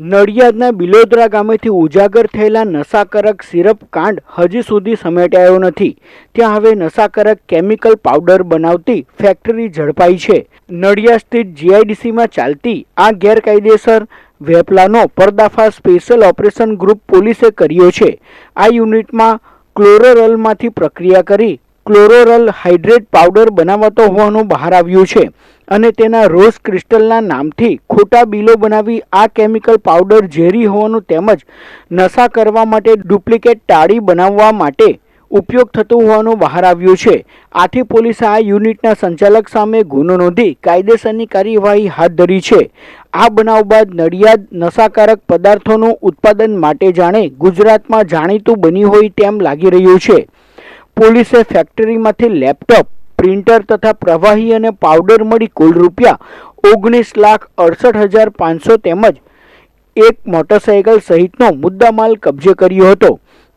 નડિયાદના બિલોદરા ગામેથી ઉજાગર થયેલા નશાકારક સિરપ કાંડ હજી સુધી સમેટાયો નથી. ત્યાં હવે નશાકારક કેમિકલ પાવડર બનાવતી ફેક્ટરી ઝડપાઈ છે. નડિયાદ સ્થિત જીઆઈડીસીમાં ચાલતી આ ગેરકાયદેસર વેપલાનો પર્દાફાશ સ્પેશિયલ ઓપરેશન ગ્રુપ પોલીસે કર્યો છે. આ યુનિટમાં ક્લોરોરલમાંથી પ્રક્રિયા કરી ક્લોરોરલ હાઇડ્રેટ પાવડર બનાવાતો હોવાનું બહાર આવ્યું છે. અને તેના રોઝ ક્રિસ્ટલના નામથી ખોટા બિલો બનાવી આ કેમિકલ પાવડર ઝેરી હોવાનું તેમજ નશા કરવા માટે ડુપ્લિકેટ ટાળી બનાવવા માટે ઉપયોગ થતો હોવાનું બહાર આવ્યું છે. આથી પોલીસે આ યુનિટના સંચાલક સામે ગુનો નોંધી કાયદેસરની કાર્યવાહી હાથ ધરી છે. આ બનાવ બાદ નડિયાદ નશાકારક પદાર્થોનું ઉત્પાદન માટે જાણે ગુજરાતમાં જાણીતું બન્યું હોય તેમ લાગી રહ્યું છે. પોલીસે ફેક્ટરીમાંથી લેપટોપ પ્રિન્ટર તથા પ્રવાહી અને પાવડર મળી કુલ રૂપિયા ઓગણીસ લાખ અડસઠ હજાર પાંચસો તેમજ એક મોટરસાયકલ સહિતનો મુદ્દામાલ કબજે કર્યો હતો.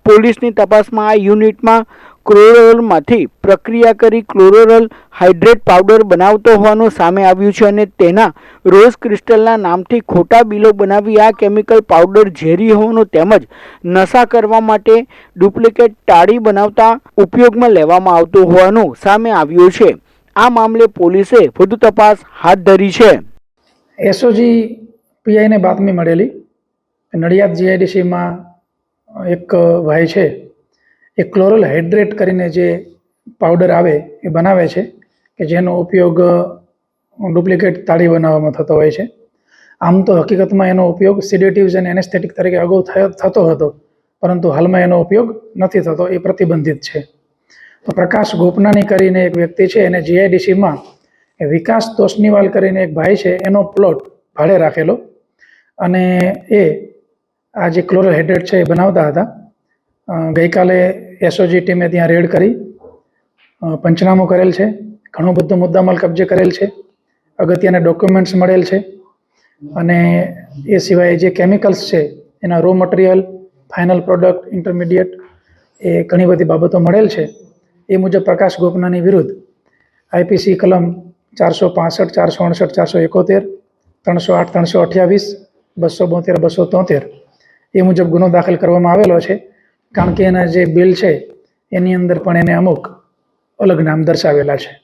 પોલીસની તપાસમાં આ યુનિટમાં ક્લોરોરલમાંથી પ્રક્રિયા કરી ક્લોરોરલ હાઇડ્રેટ પાવડર બનાવતો હોવાનું સામે આવ્યું છે અને તેના રોઝ ક્રિસ્ટલના નામથી ખોટા બિલો બનાવી આ કેમિકલ પાવડર ઝેરી હોવાનું તેમજ નશા કરવા માટે ડુપ્લિકેટ ટાળી બનાવતા ઉપયોગમાં લેવામાં આવતું હોવાનું સામે આવ્યું છે. આ મામલે પોલીસે વધુ તપાસ હાથ ધરી છે. એસઓજી પીઆઈને બાતમી મળેલી. નડિયાદ જીઆઈડીસીમાં એક ભાઈ છે, એ ક્લોરલ હાઇડ્રેટ કરીને જે પાવડર આવે એ બનાવે છે, કે જેનો ઉપયોગ ડુપ્લિકેટ તાળી બનાવવામાં થતો હોય છે. આમ તો હકીકતમાં એનો ઉપયોગ સિડેટિવ્સ અને એનેસ્થેટિક તરીકે અગાઉ થતો હતો, પરંતુ હાલમાં એનો ઉપયોગ નથી થતો, એ પ્રતિબંધિત છે. તો પ્રકાશ ગોપનાની કરીને એક વ્યક્તિ છે, એને જીઆઈડીસીમાં વિકાસ તોષનીવાલ કરીને એક ભાઈ છે, એનો પ્લોટ ભાડે રાખેલો. અને એ આ જે ક્લોરોહાઇડ્રેટ છે એ બનાવતા હતા. ગઈકાલે એસઓજી ટીમે ત્યાં રેડ કરી. પંચનામું કરેલ છે. ઘણું બધું મુદ્દામાલ કબજે કરેલ છે. અગત્યના ડોક્યુમેન્ટ્સ મળેલ છે. અને એ સિવાય જે કેમિકલ્સ છે, એના raw material final product intermediate એ ઘણી બધી બાબતો મળેલ છે. એ મુજબ પ્રકાશ ગોપનાની વિરુદ્ધ આઈપીસી કલમ ચારસો પાસઠ, ચારસો અડસઠ, ચારસો એકોતેર, ત્રણસો આઠ, ત્રણસો અઠ્યાવીસ, બસો બોતેર, બસો તોતેર એ મુજબ ગુનો દાખલ કરવામાં આવેલો છે. કારણ કે એના જે બિલ છે, એની અંદર પણ એને અમુક અલગ નામ દર્શાવેલા છે.